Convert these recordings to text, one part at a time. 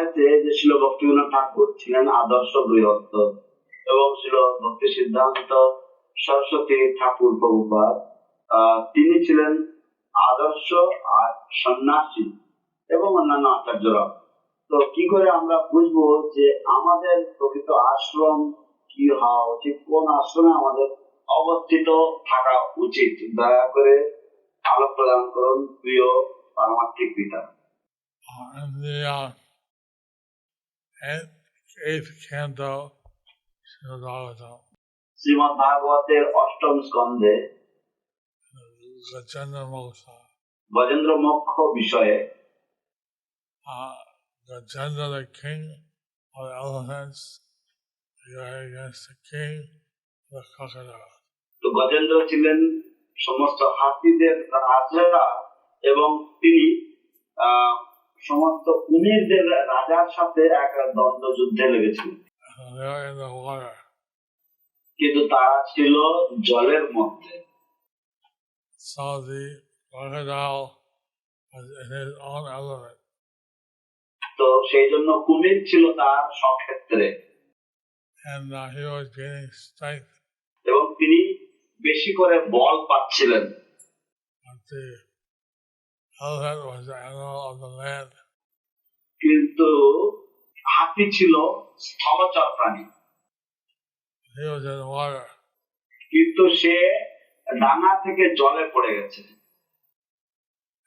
হয়েছে যে শিল ভক্তিবিনোদ ঠাকুর ছিলেন আদর্শ গৃহস্থ এবং ছিল ভক্তি সিদ্ধান্ত সরস্বতী ঠাকুর প্রভুপাদ। আহ, তিনি ছিলেন আদর্শ আর সন্ন্যাসী এবং অন্যান্য আচার্যরা। তো কি করে আমরা বুঝব যে আমাদের প্রকৃত আশ্রম কি হওয়া উচিত? কোন আশ্রমে আমাদের অবস্থিত থাকা উচিত? দয়া করে আলোক প্রদান করুন প্রিয় পারমার্থিক পিতা। Uh, uh, canto, Sridharata, Shrimad ভাগবতের অষ্টম স্কন্ধে. গজেন্দ্র মোক্ষ বিষয়ে Uh, Gajendra, the king of the elephants, against the king of the crocodile. তো গজেন্দ্র ছিলেন সমস্ত হাতিদের রাজা এবং তিনি আহ, সমস্ত উমেরদের রাজার সাথে এক দ্বন্দ্ব যুদ্ধে লেগেছিল। কিন্তু তারা ছিল জলের মধ্যে। তো সেই জন্য কুমির ছিল তার সক্ষেত্রে। এবং তিনি বেশি করে বল পাচ্ছিলেন। Elephant was the animal of the land. কিন্তু হাতি ছিল স্থলচর প্রাণী He was in water. কিন্তু সে ডাঙা থেকে জলে পড়ে গেছে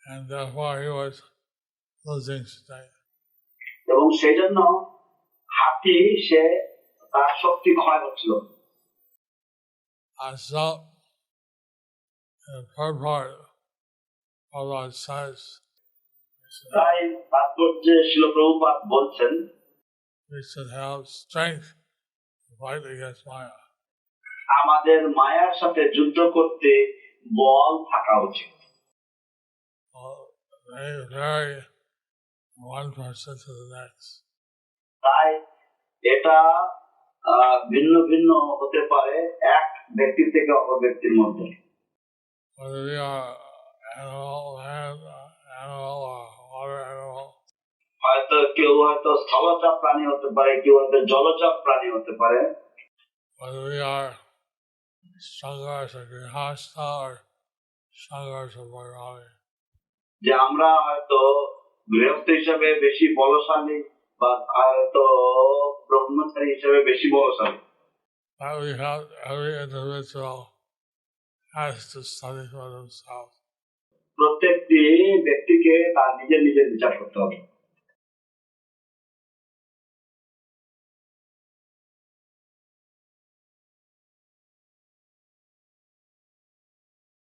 And therefore he was losing strength. এবং সেই জন্য হাতি সে তার শক্তি ক্ষয় হচ্ছিল I saw in the third part of our says, তাই তাৎপর্যে শিল প্রভুপাত বলছেন we should have strength to fight against Maya. আমাদের মায়ার সাথে যুদ্ধ করতে বল থাকা উচিত Well, they vary one person to the next. তাই এটা ভিন্ন ভিন্ন হতে পারে এক ব্যক্তি থেকে অপর ব্যক্তির মধ্যে animal, land uh, animal, or water animal, হয়তো কেউ হয়তো স্থলচাপ প্রাণী হতে পারে কেউ হয়তো জলচাপ প্রাণী হতে পারে whether we are Sangars or Grihasta or Sangars or Vairali. যে আমরা হয়তো গৃহস্থ হিসাবে বেশি বলশালী বা হয়তো ব্রহ্মচারী হিসাবে বেশি বলশালী That we have every individual has to study for themselves. প্রত্যেকটি ব্যক্তিকে তার নিজের নিজের বিচার করতে হবে।